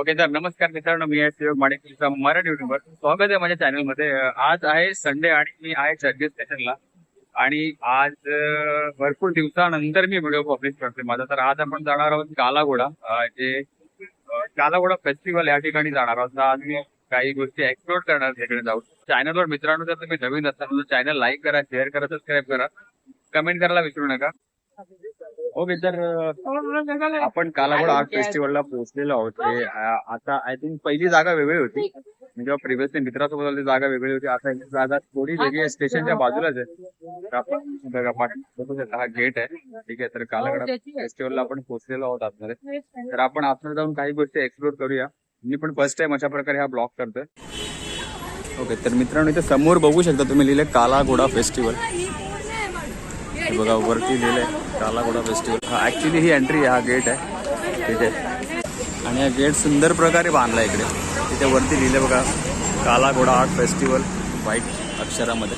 Okay तर नमस्कार मित्रांनो मी आहे शिवक माणिक तुमचा मराठी युट्यूबर स्वागत आहे माझ्या चॅनलमध्ये. आज आहे संडे आणि मी आहे चर्चेस स्टेशनला आणि आज भरपूर दिवसानंतर मी व्हिडिओ पब्लिश करतोय माझा. तर आज आपण जाणार आहोत कालाघोडा जे कालागोडा कालाघोडा फेस्टिवल या ठिकाणी जाणार आहोत. तर आज मी काही गोष्टी एक्सप्लोर करणार तिकडे जाऊन. चॅनलवर मित्रांनो जर तुम्ही नवीन असाल तर चॅनल लाईक करा शेअर करा सबस्क्राईब करा. कमेंट करायला विसरू नका. ओके तर आपण कालावड आर्ट फेस्टिवलला पोहोचलेलो आहोत. हे आता आय थिंक पहिली जागा वेगळी होती. म्हणजे प्रिव्हियसली मित्रासोबत आलो, जागा वेगळी होती. आता ही जागा थोडी वेगळी आहे. स्टेशनच्या बाजूलाच आहे. तर आपण बघा बघू शकता, हा गेट आहे. ठीक आहे तर कालागड फेस्टिवलला आपण पोहोचलेलो आहोत आतमध्ये. तर आपण आतमध्ये जाऊन काही गोष्टी एक्सप्लोर करूया. मी पण फर्स्ट टाइम अशा प्रकारे हा ब्लॉग करतोय. ओके तर मित्रांनो इथे समोर बघू शकता तुम्ही लिहिले काला घोडा फेस्टिवल. बघा वरती लिहिलंय काला घोडा फेस्टिवल हा ऍक्च्युली ही एंट्री आहे हा गेट आहे. तिथे आणि हा गेट सुंदर प्रकारे बांधला इकडे. तिथे वरती लिहिले बघा कालाघोडा आर्ट फेस्टिवल व्हाईट अक्षरामध्ये.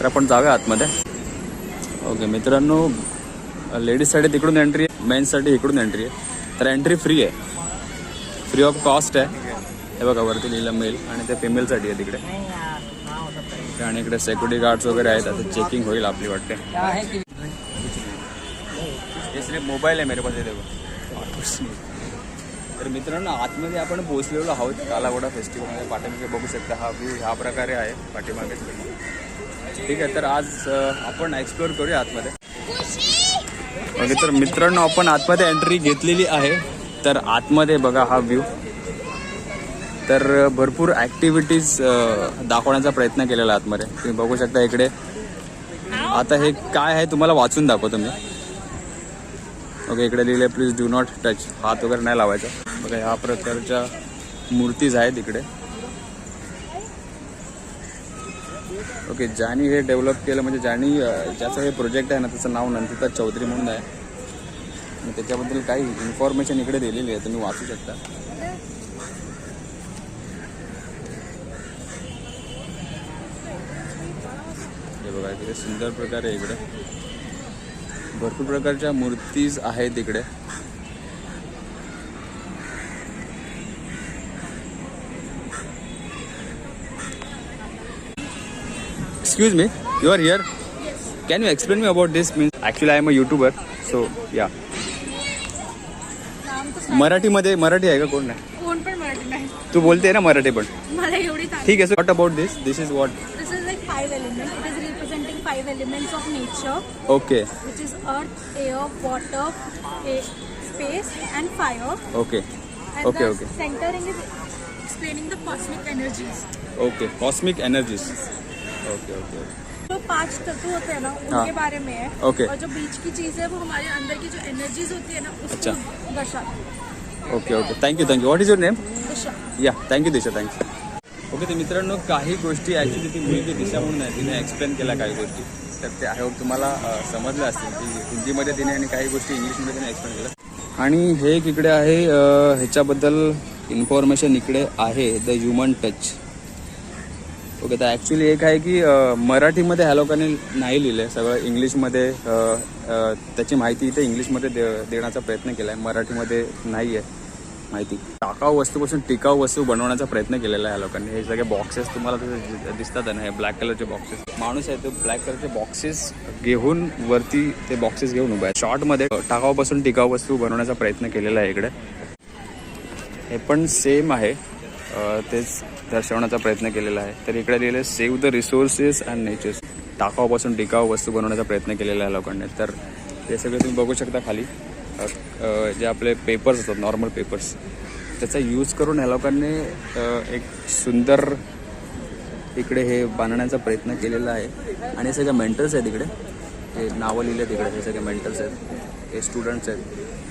तर आपण जाऊया आतमध्ये. ओके मित्रांनो लेडीजसाठी तिकडून एंट्री आहे मेन्ससाठी इकडून एंट्री आहे. तर एंट्री फ्री आहे. फ्री ऑफ कॉस्ट आहे. हे बघा वरती लिहिलं मेल आणि ते फिमेलसाठी आहे तिकडे. आणि इकडे सेक्युरिटी गार्ड्स वगैरे आहेत आता चेकिंग होईल आपली वाटते. हे सिर्फ मोबाईल आहे मेरे पास देखो. तर मित्रांनो आतमध्ये आपण पोहोचलेलो आहोत कालागोडा फेस्टिवलमध्ये पाठीमागे बघू शकता हा व्ह्यू ह्या प्रकारे आहे पाठीमागे ठीक आहे तर आज आपण एक्सप्लोर करूया आतमध्ये. ओके तर मित्रांनो आपण आतमध्ये एंट्री घेतलेली आहे. तर आतमध्ये बघा हा व्ह्यू तर भरपूर ॲक्टिव्हिटीज दाखवण्याचा प्रयत्न केलेला आतमध्ये. तुम्ही बघू शकता इकडे. आता हे काय आहे तुम्हाला वाचून दाखवतो मी. ओके इकडे लिहिले प्लीज डू नॉट टच हात वगैरे नाही लावायचा. बघा ह्या प्रकारच्या मूर्तीज आहेत इकडे. ओके ज्यानी हे डेव्हलप केलं म्हणजे ज्यानी ज्याचं हे प्रोजेक्ट आहे ना त्याचं नाव नंदिता चौधरी म्हणून आहे. आणि त्याच्याबद्दल काही इन्फॉर्मेशन इकडे दिलेली आहे तुम्ही वाचू शकता. बघा इकडे सुंदर प्रकारे आहे इकडे. भरपूर प्रकारच्या मूर्तीज आहेत इकडे. Excuse me you are here can you explain me about this means actually I am a YouTuber so या मराठीमध्ये मराठी आहे का कोण नाही? कोण पण मराठी नाही. तू बोलते ना मराठी पण. मला एवढी ठीक आहे so what about this this is what this is like five element representing five elements of nature okay which is earth air water space and fire okay and Okay, the okay. Centering is explaining the cosmic energies okay cosmic energies okay okay जो पांच तत्व होते हैं ना हाँ. उनके बारे में है। Okay. और जो बीच की चीज है वो हमारे अंदर की जो एनर्जीज होती है ना अच्छा. उसको दर्शाती है। Okay okay thank you thank you what is your name Disha. Yeah thank you Disha thank you okay तर मित्रांनो काही गोष्टी ॲक्च्युली ती मुलगी दिशा म्हणून आहे. तिने एक्सप्लेन केल्या काही गोष्टी. तर ते आहे तुम्हाला समजलं असतील की हिंदीमध्ये तिने आणि काही गोष्टी इंग्लिशमध्ये तिने एक्सप्लेन केल्या. आणि हे एक इकडे आहे ह्याच्याबद्दल इन्फॉर्मेशन इकडे आहे द ह्युमन टच ओके तर ॲक्च्युली एक आहे की मराठीमध्ये ह्या लोकांनी नाही लिहिलं आहे सगळं इंग्लिशमध्ये त्याची माहिती इथे इंग्लिशमध्ये दे देण्याचा प्रयत्न केला आहे मराठीमध्ये नाही आहे माहिती. टाकाऊ वस्तूपासून टिकाऊ वस्तू बनवण्याचा प्रयत्न केलेला आहे लोकांनी. हे सगळे बॉक्सेस तुम्हाला दिसतात ना हे ब्लॅक कलरचे बॉक्सेस माणूस आहे तो ब्लॅक कलरचे बॉक्सेस घेऊन वरती ते बॉक्सेस घेऊन उभा आहे. शॉर्टमध्ये टाकाऊपासून टिकाऊ वस्तू बनवण्याचा प्रयत्न केलेला आहे इकडे. हे पण सेम आहे. तेच दर्शवण्याचा प्रयत्न केलेला आहे. तर इकडे लिहिलं save the resources and natures टाकाऊपासून टिकाऊ वस्तू बनवण्याचा प्रयत्न केलेला आहे लोकांनी. तर हे सगळे तुम्ही बघू शकता खाली. जे आपले पेपर्स असतात नॉर्मल पेपर्स त्याचा यूज करून ह्या लोकांनी एक सुंदर इकडे हे बांधण्याचा प्रयत्न केलेला आहे. आणि सगळे मेंटल्स आहेत इकडे. हे नावं लिहिले तिकडे हे सगळे मेंटल्स आहेत. हे स्टुडंट्स आहेत.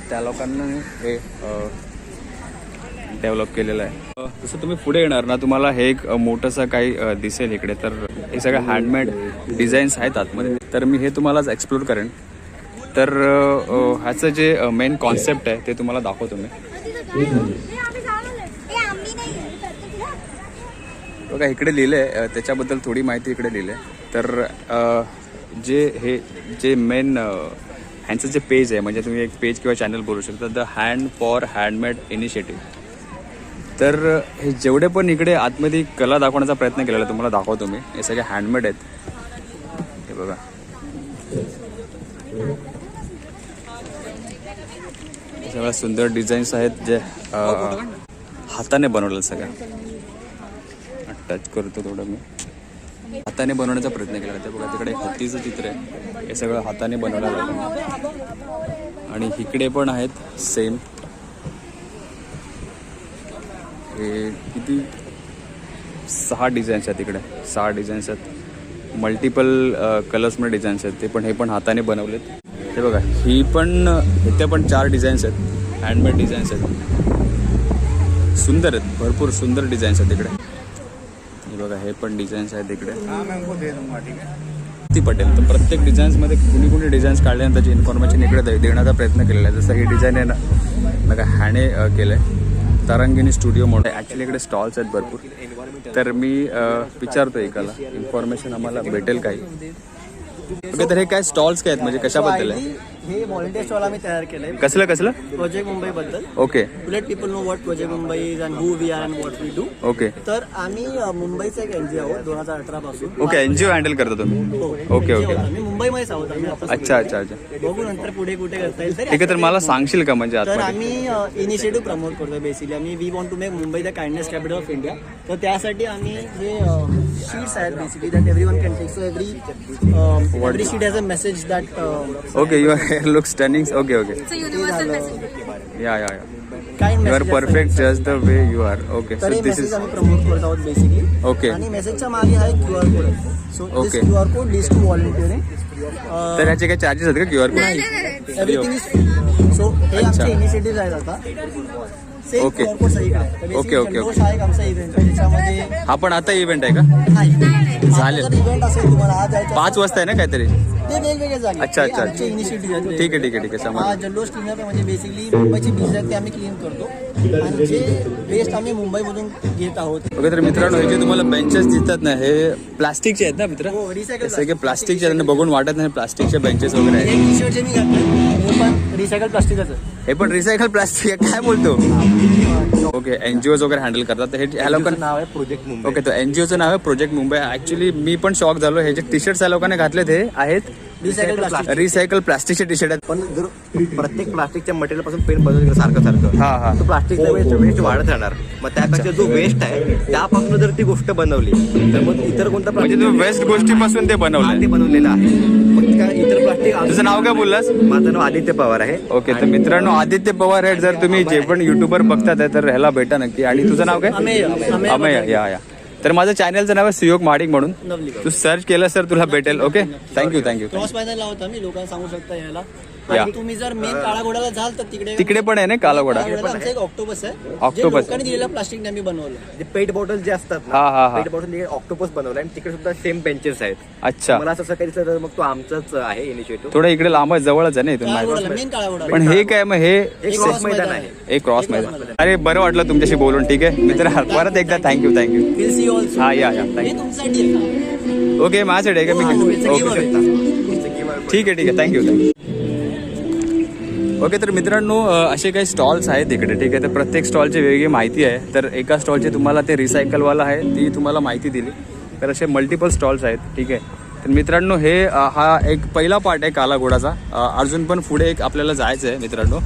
त्या लोकांना हे डेव्हलप केलेलं आहे. जसं तुम्ही पुढे येणार ना तुम्हाला हे एक मोठंसं काही दिसेल इकडे. तर हे सगळं हँडमेड डिझाईन्स आहेत आतमध्ये. तर मी हे तुम्हालाच एक्सप्लोर करेन. तर ह्याचं जे मेन कॉन्सेप्ट आहे ते तुम्हाला दाखवतो मी. बघा इकडे लिहिलं आहे त्याच्याबद्दल थोडी माहिती इकडे लिहिली आहे तर जे हे जे मेन ह्यांचं जे पेज आहे म्हणजे तुम्ही एक पेज किंवा चॅनल बोलू शकता the hand for handmade initiative तर हे जेवढे पण इकडे आतमध्ये कला दाखवण्याचा प्रयत्न केलेला तुम्हाला दाखवतो मी. हे सगळे हँडमेड आहेत. हे बघा. सगळ्या सुंदर डिझाईन्स आहेत जे हाताने बनवलेलं सगळ्या टच करतो थोडं मी. हाताने बनवण्याचा प्रयत्न केला. ते बघा तिकडे हत्तीचं चित्र आहे. हे सगळं हाताने बनवलं जातं आणि इकडे पण आहेत सेम हे किती? सहा डिझाईन्स आहेत इकडे. सहा डिझाईन्स आहेत. मल्टिपल कलर्समध्ये डिझाईन्स आहेत. ते पण हे पण हाताने बनवलेत. हे बघा ही पण इथे पण चार डिझाईन्स आहेत. हँडमेड डिझाईन्स आहेत. सुंदर आहेत भरपूर सुंदर डिझाईन्स आहेत तिकडे हे बघा हे पण डिझाईन्स आहेत इकडे. ती पटेल. तर प्रत्येक डिझाईन्समध्ये कुणी कुणी डिझाईन्स काढले त्याची इन्फॉर्मेशन इकडे देण्याचा प्रयत्न केलेला आहे. जसं ही डिझाईन आहे ना बघा हॅने केलं आहे तरंगिणी स्टुडिओ म्हणून. ॲक्च्युली इकडे स्टॉल्स आहेत भरपूर. तर मी विचारतो एकाला. इन्फॉर्मेशन आम्हाला भेटेल काही. ओके तर हे काय स्टॉल्स काय आहेत? म्हणजे कशाबद्दल आहे? हे स्टॉल आम्ही तयार केलंय. कसलं कसलं? प्रोजेक्ट मुंबई बद्दल okay let people know what project Mumbai is and who we are and what we do okay तर आम्ही अ, मुंबईचा एक एनजीओ आहोत दोन हजार अठरा पासून. Okay N G O handle करता तुम्ही. हो, ओके NGO ओके. आम्ही मुंबईमध्येच आहोत आम्ही आता अच्छा अच्छा अच्छा. सध्या. बघू नंतर पुढे कुठे करता येईल. ठीक आहे तर मला सांगशील का म्हणजे तर आतमध्ये? आम्ही इनिशिएटिव्ह प्रमोट करतोय बेसिकली आम्ही we want to make Mumbai the kindness capital of India तर त्यासाठी आम्ही जे शीट्स आहेत basically that every one can take so every every sheet has a message that okay your hair look stunning okay okay It's a universal message. Yeah yeah you are perfect just the way you are okay so this is promote करत आहोत basically okay आणि मेसेजच्या मागे आहे Q R code so Okay. Q R code list to volunteering तर ह्याचे काही charges आहेत का Q R code everything is so हे. आमचे इनिशिएटिव्ह आहेत आता same Okay. Q R code सगळीकडे Okay, okay, जल्लोष हा एक आमचा इव्हेंट आहे ज्याच्यामध्ये हा पण आता इव्हेंट आहे का? जायचं पाच वाजता आहे ना काहीतरी? ते वेगवेगळे अच्छा, अच्छा, आमचे इनिशिएटिव्ह आहेत ठीक आहे ठीक आहे ठीक आहे. हा समज जल्लोष क्लीनअप म्हणजे बेसिकली मुंबईची बीच आहेत ते आम्ही क्लीन करतो. आणि जे वेस्ट आम्ही मुंबईमधून घेत आहोत. ओके तर मित्रांनो हे जे तुम्हाला बेंचेस दिसतात ना हे प्लास्टिकचे आहेत ना मित्र? हो रिसायकल हे सगळे प्लास्टिकचे आहेत बघून वाटत नाही प्लास्टिकचे बेंचेस वगैरे आहेत. एक टी शर्ट जे मी घातलं हे पण रिसायकल प्लास्टिकच आहे. हे पण रिसायकल प्लास्टिक आहे काय बोलतो? ओके एनजीओ वगैरे हँडल करतात. तर हे ह्या लोकांना नाव आहे प्रोजेक्ट मुंबई ओके तर एनजीओचं नाव आहे प्रोजेक्ट मुंबई ऍक्च्युली मी पण शॉक झालो. हे जे टी शर्ट्स या लोकांनी घातले ते आहेत. रिसायकल प्लास्टिक रिसायकल प्लास्टिकचे टी शर्ट आहेत. पण जर प्रत्येक प्लास्टिकच्या मटेरियलपासून पेन बनवलं गेलं सारखं सारखं. हा हा. प्लास्टिकचा वेस्ट वेस्ट वाढत राहणार. मग त्यापेक्षा जो वेस्ट आहे त्यापासून जर ती गोष्ट बनवली तर मग इतर कोणता म्हणजे तू वेस्ट गोष्टीपासून ते हा, ते बनवलं बनवलेलं आहे. मग इतर प्लास्टिक तुझं नाव काय बोललास? माझं नाव आदित्य पवार आहे. ओके तर मित्रांनो आदित्य पवार आहेत. जर तुम्ही जे पण युट्यूबर बघतात आहे, तर ह्याला भेटा नक्की. आणि तुझं नाव काय? अमय या या. तर माझं चॅनलचं नाव आहे सुयोग महाडिक म्हणून. तू सर्च केलं तर तुला भेटेल ओके थँक्यू थँक्यू क्रॉस मैदान लावत आम्ही लोकांना सांगू शकता यायला. या. आणि तुम्ही जर मेन काळा घोड्याला जाल तर तिकडे तिकडे पण आहे ना काला घोडा आमचं एक ऑक्टोपस आहे. लोकांनी दिलेल्या प्लास्टिकने आम्ही बनवलं. जे पेट बॉटल जे असतात हा, हा, हा. पेट बॉटल ऑक्टोपस बनवलं आणि तिकडे सुद्धा सेम बेंचेस आहेत. अच्छा. मला असं सकाळी दिसलं तर मग तो आमचाच आहे इनिशिएटिव्ह थोडं इकडे लांब आहे, जवळच आहे ना इथून माहिती मेन पण हे काय मग हे एक क्रॉस मैदान आहे. एक क्रॉस मैदान. अरे बरं वाटलं तुमच्याशी बोलून ठीक आहे. मित्र परत एकदा thank you thank you will see also हा या या. हे थँक्यू तुमच्यासाठी आहे. ओके माझ्यासाठी आहे का? मी it's a ओके giveaway. ठीक आहे ठीक आहे. थँक्यू थँक्यू ओके तर मित्रांनो असे काही स्टॉल्स आहेत इकडे ठीक आहे? तर प्रत्येक स्टॉलची वेगळी माहिती आहे. तर एका स्टॉलची तुम्हाला ते रिसायकलवाला आहे ती तुम्हाला माहिती दिली. तर असे मल्टिपल स्टॉल्स आहेत ठीक आहे? तर मित्रांनो हे हा एक पहिला पार्ट आहे काला घोडाचा. अजून पण पुढे एक आपल्याला जायचं आहे मित्रांनो.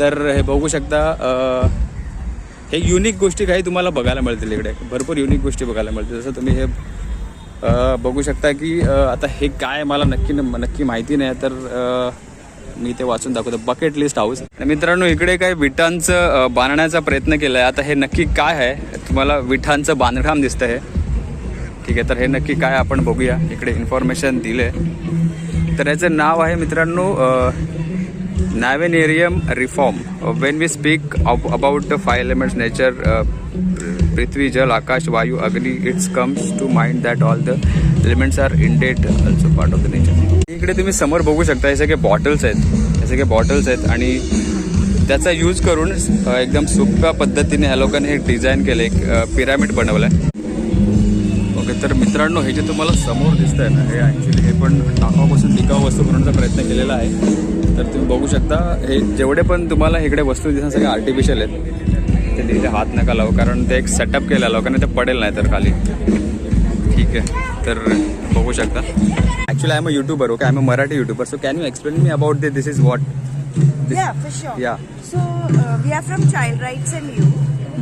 तर हे बघू शकता हे युनिक गोष्टी काही तुम्हाला बघायला मिळतील इकडे. भरपूर युनिक गोष्टी बघायला मिळतील. जसं तुम्ही हे बघू शकता की आता हे काय मला नक्की नक्की माहिती नाही. तर मी ते वाचून दाखवतो. बकेट लिस्ट हाऊस मित्रांनो इकडे काही विटांचं बांधण्याचा प्रयत्न केला आहे आता हे नक्की काय आहे? तुम्हाला विठांचं बांधकाम दिसतं हे. ठीक आहे तर हे नक्की काय आपण बघूया. इकडे इन्फॉर्मेशन दिले तर याचं नाव आहे मित्रांनो नॅवेनेरियम reform when we speak about the five elements nature पृथ्वी जल आकाश वायू अग्नी its comes to mind that all the elements are indeed also part of the nature इकडे तुम्ही समोर बघू शकता हे सगळे बॉटल्स आहेत. हे सगळे बॉटल्स आहेत आणि त्याचा यूज करून एकदम सोप्या पद्धतीने ह्या लोकांनी हे डिझाईन केलं एक पिरामिड बनवलं आहे ओके तर मित्रांनो हे जे तुम्हाला समोर दिसत आहे ना हे ॲक्च्युली हे पण टाकाऊपासून टिकाऊ वस्तू बनवण्याचा प्रयत्न केलेला आहे. तर तुम्ही बघू शकता हे जेवढे पण तुम्हाला इकडे वस्तू दिसतात सगळे आर्टिफिशियल आहेत. ते तिथे हात नका लावू कारण ते एक सेटअप केलं लोकांनी ते पडेल नाही तर खाली. ठीक आहे तर बघू शकता. Actually I am a YouTuber okay I am a Marathi YouTuber so can you explain me about this this is what for sure. Yeah. So uh, we are from Child Rights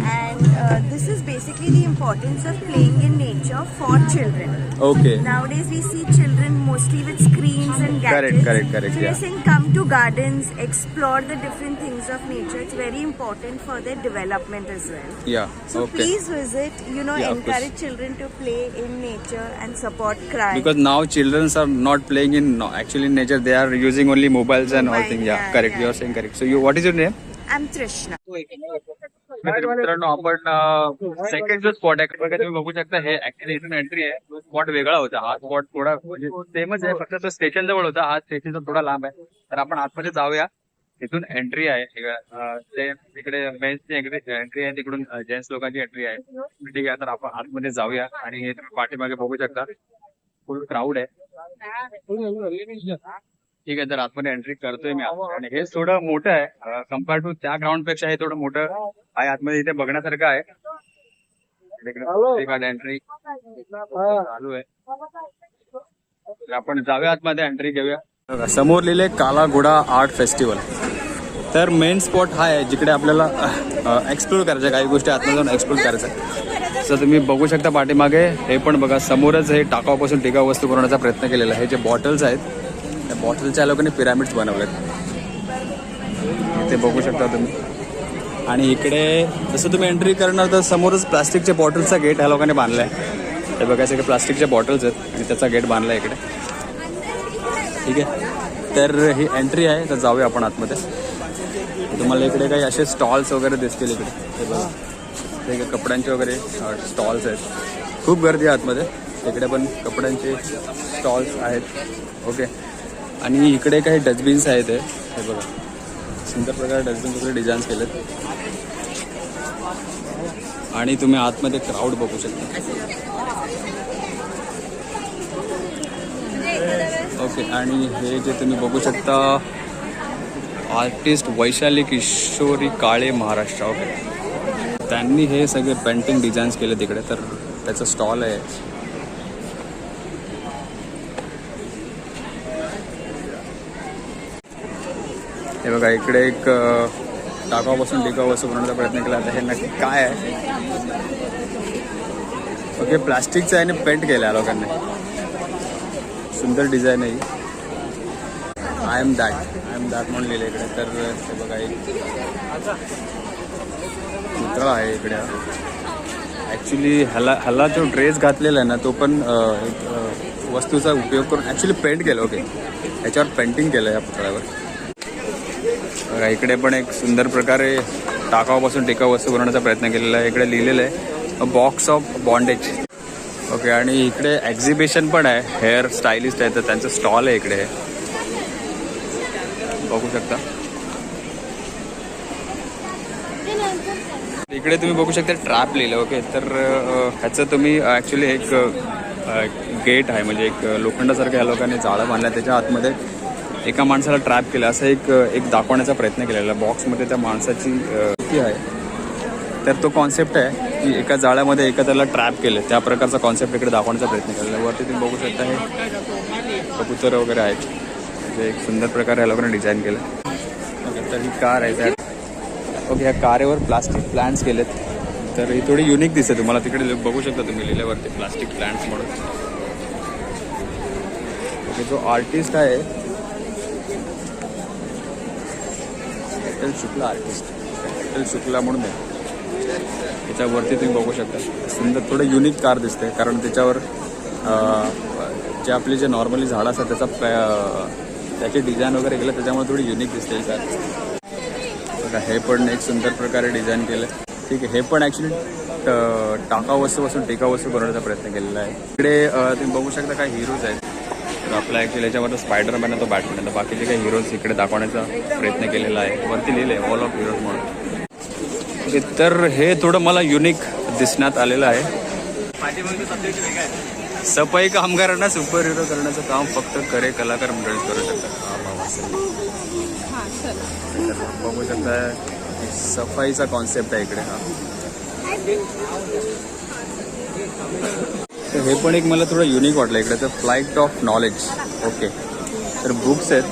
and uh, this is basically the importance of playing in nature for children. Okay. Nowadays we see children mostly with screens and gadgets. Correct, correct, correct. So yeah. we're saying come to gardens, explore the different things of nature. It's very important for their development as well. Yeah. So okay. please visit. You know, yeah, encourage children to play in nature and support crime. Because now children are not playing in no, actually in nature. They are using only mobiles and Mobile, all things. Yeah, yeah correct. Yeah, you are saying correct. So you, what is your name? I'm Trishna. मित्रांनो आपण second जो spot आहे बघा तुम्ही बघू शकता हे actually इथून एंट्री आहे. स्पॉट वेगळा होता. हा स्पॉट थोडा सेमच आहे फक्त तो स्टेशन जवळ होता. हा स्टेशन थोडा लांब आहे. तर आपण आतमध्ये जाऊया. तिथून एंट्री आहे. ते तिकडे मेन्सची एंट्री आहे. तिकडून जेंट्स लोकांची एंट्री आहे. ठीक आहे तर आपण आतमध्ये जाऊया आणि हे तुम्ही पाठीमागे बघू शकता. फुल क्राऊड आहे. ठीक आहे तर आतमध्ये एंट्री करतोय मी. आता. आणि हे थोडं मोठं आहे. कंपेअर टू त्या ग्राउंडपेक्षा हे थोडं मोठं आहे. आतमध्ये इथे बघण्यासारखं आहे. एंट्री चालू आहे. आपण जाऊया आतमध्ये एंट्री घेऊया. समोर लिहिले काला घोडा आर्ट फेस्टिवल तर मेन स्पॉट हा आहे जिकडे आपल्याला एक्सप्लोर करायचं काही गोष्टी आतमध्ये जाऊन एक्सप्लोर करायचं तर तुम्ही बघू शकता पाठीमागे हे पण बघा समोरच हे टाकावापासून टिकाऊ वस्तू बनवण्याचा प्रयत्न केलेला आहे. हे जे बॉटल्स आहेत त्या बॉटलच्या लोकांनी पिरामिड्स बनवलेत. ते बघू शकता तुम्ही. आणि इकडे जसं तुम्ही एंट्री करणार तर समोरच प्लास्टिकच्या बॉटल्सचा गेट ह्या लोकांनी बांधला आहे ते बघायचं की प्लास्टिकच्या बॉटल्स आहेत आणि त्याचा गेट बांधला इकडे. ठीक आहे? तर ही एंट्री आहे तर जाऊया आपण आतमध्ये. तुम्हाला इकडे काही असे स्टॉल्स वगैरे दिसतील इकडे. हे बघा. ते कपड्यांचे वगैरे स्टॉल्स आहेत. खूप गर्दी आहे आतमध्ये. इकडे पण कपड्यांचे स्टॉल्स आहेत. ओके. आणि इकडे काही डस्टबिन्स आहेत हे हे बघा. सुंदर प्रकारे डस्टबिन वगैरे डिझाईन्स केलेत. आणि तुम्ही आतमध्ये क्राऊड बघू शकता. ओके आणि हे जे तुम्ही बघू शकता आर्टिस्ट वैशाली किशोरी काळे महाराष्ट्र. ओके त्यांनी हे सगळे पेंटिंग डिझाईन्स केले तिकडे तर त्याचं स्टॉल आहे. हे बघा इकडे एक टाकावापासून टिकाव असं बनवण्याचा प्रयत्न केला आता हे नक्की काय आहे? ओके प्लास्टिकचं आहे आणि पेंट केलं आहे लोकांनी. सुंदर डिझाईन आहे I am that I am that म्हणून लिहिलं इकडे. तर हे बघा एक पुतळा आहे इकडे. ॲक्च्युली ह्याला ह्याला जो ड्रेस घातलेला आहे ना तो पण एक वस्तूचा उपयोग करून ॲक्च्युली पेंट केला ओके ह्याच्यावर पेंटिंग केलं या पुतळ्यावर. बघा इकडे पण एक सुंदर प्रकारे टाकावापासून टिकाऊ वस्तू बनवण्याचा प्रयत्न केलेला आहे. इकडे लिहिलेलं आहे बॉक्स ऑफ बॉन्डेज ओके आणि इकडे एक्झिबिशन पण आहे. हेअर स्टायलिस्ट आहे तर त्यांचं स्टॉल आहे इकडे. बघू शकता. इकडे तुम्ही बघू शकता ट्रॅप लिहिलं ओके तर ह्याचं तुम्ही ॲक्च्युली एक गेट आहे म्हणजे एक लोखंडासारखं या लोकांनी जाळं बांधलं त्याच्या आतमध्ये एका माणसाला ट्रॅप केलं असं एक एक दाखवण्याचा प्रयत्न केलेला. बॉक्समध्ये त्या माणसाची किती आहे. तर तो कॉन्सेप्ट आहे की एका जाळ्यामध्ये एका त्याला ट्रॅप केलं. त्या प्रकारचा कॉन्सेप्ट इकडे दाखवण्याचा प्रयत्न केलेला. आहे. वरती तुम्ही बघू शकता हे कबुतर वगैरे आहेत. म्हणजे एक सुंदर प्रकारे या लोकांनी डिझाईन केलं. तर ही कार आहे त्या ओके ह्या कारेवर प्लास्टिक प्लांट्स केलेत. तर ही थोडी युनिक दिसते तुम्हाला. तिकडे बघू शकता तुम्ही लिहिल्यावरती प्लास्टिक प्लांट्स म्हणून. ओके जो आर्टिस्ट आहे L Shukla artist L Shukla म्हणून आहे. त्याच्यावरती तुम्ही बघू शकता. सुंदर थोडं युनिक कार दिसते कारण त्याच्यावर जे आपले जे नॉर्मली झाडं असतात त्याचा त्याची डिझाईन वगैरे केलं त्याच्यामुळे थोडी युनिक दिसते ही कार बघा हे पण एक सुंदर प्रकारे डिझाईन केलं. ठीक आहे हे पण ॲक्च्युली टाका वस्तूपासून टेका वस्तू बनवण्याचा प्रयत्न केलेला आहे. इकडे तुम्ही बघू शकता काय हिरोज आहेत. तर आपला ॲक्च्युली याच्यावर स्पायडरमॅन आहे तो बॅटमॅन आहे. तर बाकीचे काही हिरोज इकडे दाखवण्याचा प्रयत्न केलेला आहे. वरती लिहिलं आहे ऑल ऑफ हिरोज म्हणून तर हे थोडं मला युनिक दिसण्यात आलेलं आहे. सफाई कामगारांना सुपर हिरो करण्याचं काम फक्त करे कलाकार मंडळीत करू शकतात. बघू शकता सफाईचा कॉन्सेप्ट आहे इकडे हा. तर हे पण एक मला थोडं युनिक वाटलं इकडे. तर फ्लाईट ऑफ नॉलेज ओके तर बुक्स आहेत.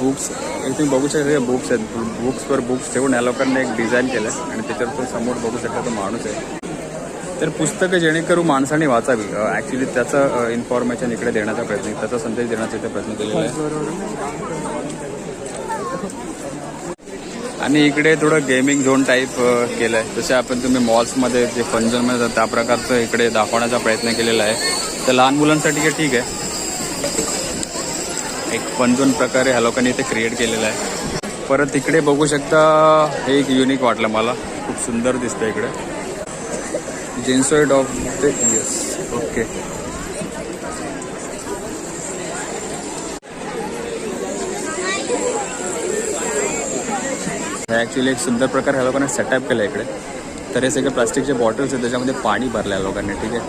बुक्स हे तुम्ही बघू शकता हे बुक्स आहेत. बुक्सवर बुक्स ठेवून या लोकांनी एक डिझाईन केलं आहे आणि त्याच्यावर तो समोर बघू शकता तो माणूस आहे. तर पुस्तकं जेणेकरून माणसाने वाचावी. ॲक्च्युली त्याचं इन्फॉर्मेशन इकडे देण्याचा प्रयत्न त्याचा संदेश देण्याचा इथे प्रयत्न केलेला आहे. आणि इकडे थोडं गेमिंग झोन टाईप केलं आहे जसे आपण तुम्ही मॉल्समध्ये जे फन झोनमध्ये जातात त्या प्रकारचं इकडे दाखवण्याचा प्रयत्न केलेला आहे. तर लहान मुलांसाठी हे ठीक आहे. एक फन झोन प्रकारे ह्या लोकांनी इथे क्रिएट केलेलं आहे. परत इकडे बघू शकता हे एक युनिक वाटलं मला. खूप सुंदर दिसतं इकडे. जेन्सॉइड of the years okay actually एक सुंदर प्रकार ह्या लोकांनी सेटअप केलं इकडे. तर हे सगळे प्लास्टिकचे बॉटल्स आहेत त्याच्यामध्ये पाणी भरलं आहे लोकांनी ठीक आहे?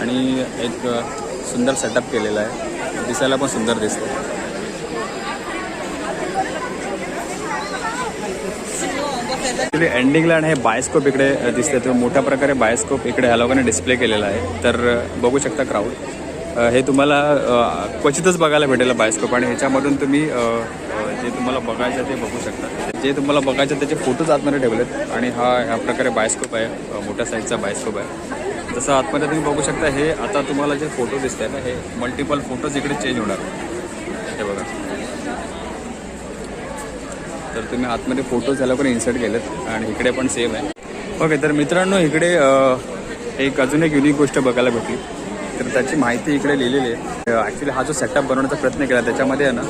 आणि एक सुंदर सेटअप केलेला आहे. दिसायला पण सुंदर दिसतं ॲक्च्युली आणि हे बायस्कोप इकडे दिसते तर मोठ्या प्रकारे बायस्कोप इकडे ह्या लोकांनी डिस्प्ले केलेला आहे. तर बघू शकता क्राऊड हे तुम्हाला क्वचितच बघायला भेटेल बायस्कोप आणि ह्याच्यामधून तुम्ही जे तुम्हाला बघायचं ते बघू शकता. जे तुम्हाला बघायचं त्याचे फोटोज आतमध्ये ठेवलेत. आणि हा ह्या प्रकारे बायस्कोप आहे. मोठ्या साईजचा बायस्कोप आहे. जसं आतमध्ये तुम्ही बघू शकता हे आता तुम्हाला जे फोटो दिसत आहे ना हे मल्टिपल फोटोज इकडे चेंज होणार. हे बघा. तर तुम्ही आतमध्ये फोटोज ह्या पण इन्सर्ट केलेत आणि इकडे पण सेम आहे. ओके तर मित्रांनो इकडे एक अजून एक युनिक गोष्ट बघायला भेटली. तर त्याची माहिती इकडे लिहिलेली आहे. ॲक्च्युली हा जो सेटअप बनवण्याचा प्रयत्न केला त्याच्यामध्ये आहे ना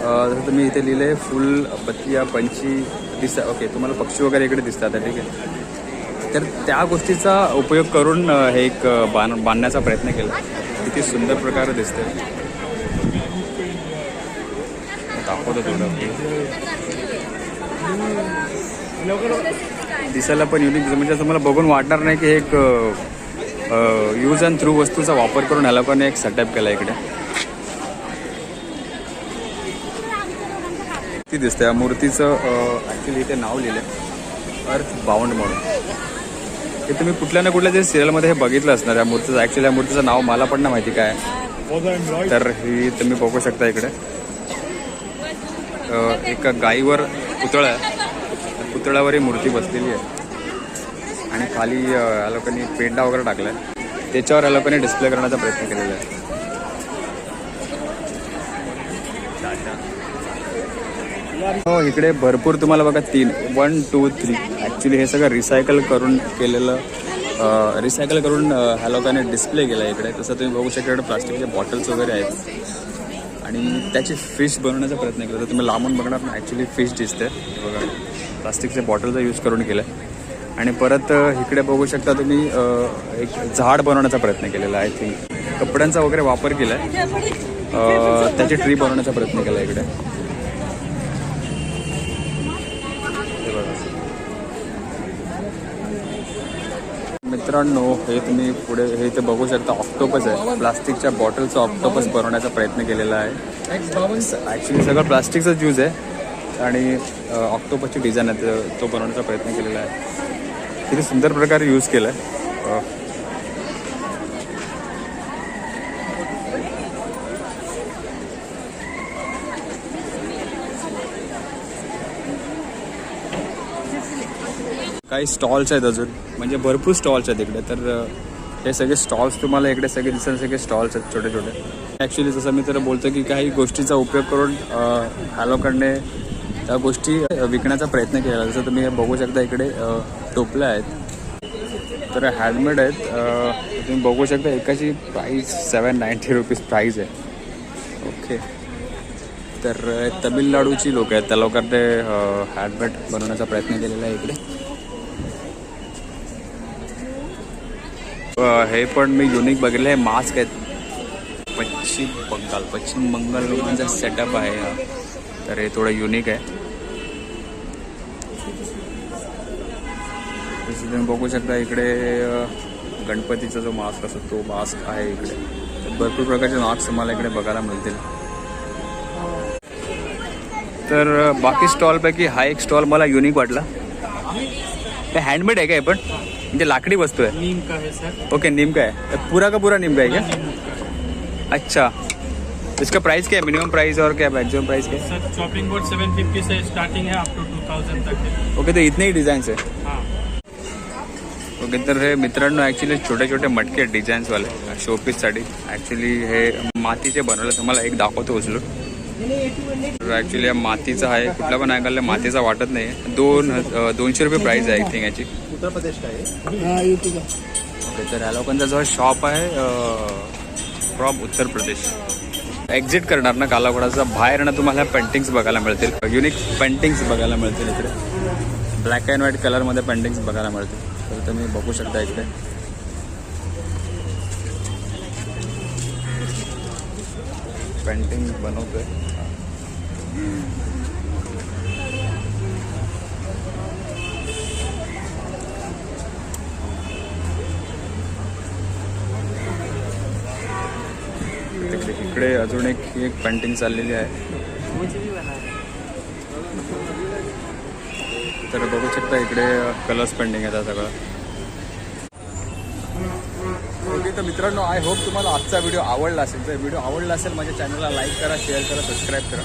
जसं तुम्ही इथे लिहिले फुल बत्तिया पंची दिसतात. ओके तुम्हाला पक्षी वगैरे इकडे दिसतात ठीक आहे. तर त्या गोष्टीचा उपयोग करून हे एक बांध बांधण्याचा प्रयत्न केला. किती सुंदर प्रकारे दिसते दाखवतो थोडं दिसायला पण युनिक म्हणजे असं मला बघून वाटणार नाही की एक यूज अँड थ्रू वस्तूचा वापर करून ह्या लोकांनी एक सेटअप केला इकडे. ती दिसते. या मूर्तीचं ॲक्च्युली इथे नाव लिहिलं अर्थ बाउंड म्हणून. हे तुम्ही कुठल्या ना कुठल्या तरी सिरियलमध्ये हे बघितलं असणार. या मूर्तीचं ॲक्च्युली या मूर्तीचं नाव मला पण नाही माहिती काय. तर ही तुम्ही बघू शकता इकडे. एका गाईवर पुतळा आहे. त्या पुतळ्यावर ही मूर्ती बसलेली आहे. आणि खाली या लोकांनी पेंडा वगैरे टाकला आहे त्याच्यावर या लोकांनी डिस्प्ले करण्याचा प्रयत्न केलेला आहे. हो इकडे भरपूर तुम्हाला बघा तीन वन टू थ्री ॲक्च्युली हे सगळं रिसायकल करून केलेलं रिसायकल करून ह्या लोकांनी डिस्प्ले केला आहे इकडे. तसं तुम्ही बघू शकता इकडे प्लास्टिकचे बॉटल्स वगैरे आहेत. आणि त्याची फिश बनवण्याचा प्रयत्न केला. तर तुम्ही लांबून बघणार ना ॲक्च्युली फिश दिसते. बघा प्लास्टिकच्या बॉटलचा यूज करून केलं. आहे आणि परत इकडे बघू शकता तुम्ही एक झाड बनवण्याचा प्रयत्न केलेला आहे आय थिंक कपड्यांचा वगैरे वापर केला आहे त्याची ट्री बनवण्याचा प्रयत्न केला आहे इकडे. मित्रांनो हे तुम्ही पुढे हे इथे बघू शकता ऑक्टोपस आहे. प्लास्टिकच्या बॉटलचा ऑक्टोपस बनवण्याचा प्रयत्न केलेला आहे. ॲक्च्युली सगळं प्लास्टिकचा यूज आहे. आणि ऑक्टोपसची डिझाईन आहे तो बनवण्याचा प्रयत्न केलेला आहे. किती सुंदर प्रकारे यूज केला आहे काही स्टॉल्स आहेत अजून. म्हणजे भरपूर स्टॉल्स आहेत इकडे. तर हे सगळे स्टॉल्स तुम्हाला इकडे सगळे दिसतात सगळे स्टॉल्स आहेत छोटे छोटे. ॲक्च्युली जसं मी तर बोलतो की काही गोष्टीचा उपयोग करून ह्या लोकांनी त्या गोष्टी विकण्याचा प्रयत्न केला जसं तुम्ही बघू शकता इकडे टोपल्या आहेत. तर हँडमेड आहेत. तुम्ही बघू शकता एकाची price seven ninety rupees price आहे. ओके तर तमिळनाडूची लोक आहेत. त्या लोकांनी हँडमेड बनवण्याचा प्रयत्न केलेला आहे इकडे. हे पण मी युनिक बघितलं. आहे मास्क आहेत. पश्चिम बंगाल. पश्चिम बंगाल लोकांचा सेटअप आहे हा. तर हे थोडं युनिक आहे. जसं तुम्ही बघू शकता इकडे गणपतीचा जो मास्क असतो तो मास्क आहे इकडे. भरपूर प्रकारचे मास्क तुम्हाला इकडे बघायला मिळतील. तर बाकी स्टॉलपैकी हा एक स्टॉल मला युनिक वाटला. ते हँडमेड आहे का हे पण? म्हणजे लाकडी वस्तू आहे. नीम का है सर. ओके नीम का है पूरा का पूरा नीम का? है क्या अच्छा. इसका प्राइस क्या है? मिनिमम प्राइस और क्या मैक्सिमम प्राइस क्या है? सर चॉपिंग बोर्ड 750 से स्टार्टिंग है अप टू 2000 तक है। ओके तो इतने ही आहे हाँ। ओके तर हे मित्रांनो ॲक्च्युली छोटे छोटे मटके आहेत डिझाईन्सवाले शोपीससाठी ॲक्च्युली हे मातीचे बनवले तुम्हाला एक दाखवतो उचलून। ॲक्च्युली हा मातीचा आहे कुठल्या पण अँगलला मातीचा वाटत नाही दोन दोनशे रुपये प्राईस आहे आय थिंक याची। उत्तर प्रदेश का आहे ओके तर ह्या लोकांचा जो शॉप आहे फ्रॉम उत्तर प्रदेश. एक्झिट करणार ना कालागोडाचा बाहेर ना तुम्हाला पेंटिंग्स बघायला मिळतील. युनिक पेंटिंग्स बघायला मिळतील इकडे. ब्लॅक अँड व्हाईट कलरमध्ये पेंटिंग्स बघायला मिळतील. तर तुम्ही बघू शकता इकडे. पेंटिंग बनवतोय. इकडे अजून एक ही एक पेंटिंग चाललेली आहे. तर बघू शकता इकडे कलर्स पेंटिंग आहे सगळं. ओके तर मित्रांनो आय होप तुम्हाला आजचा व्हिडिओ आवडला असेल. तर व्हिडिओ आवडला असेल माझ्या चॅनलला लाईक करा शेअर करा सबस्क्राईब करा.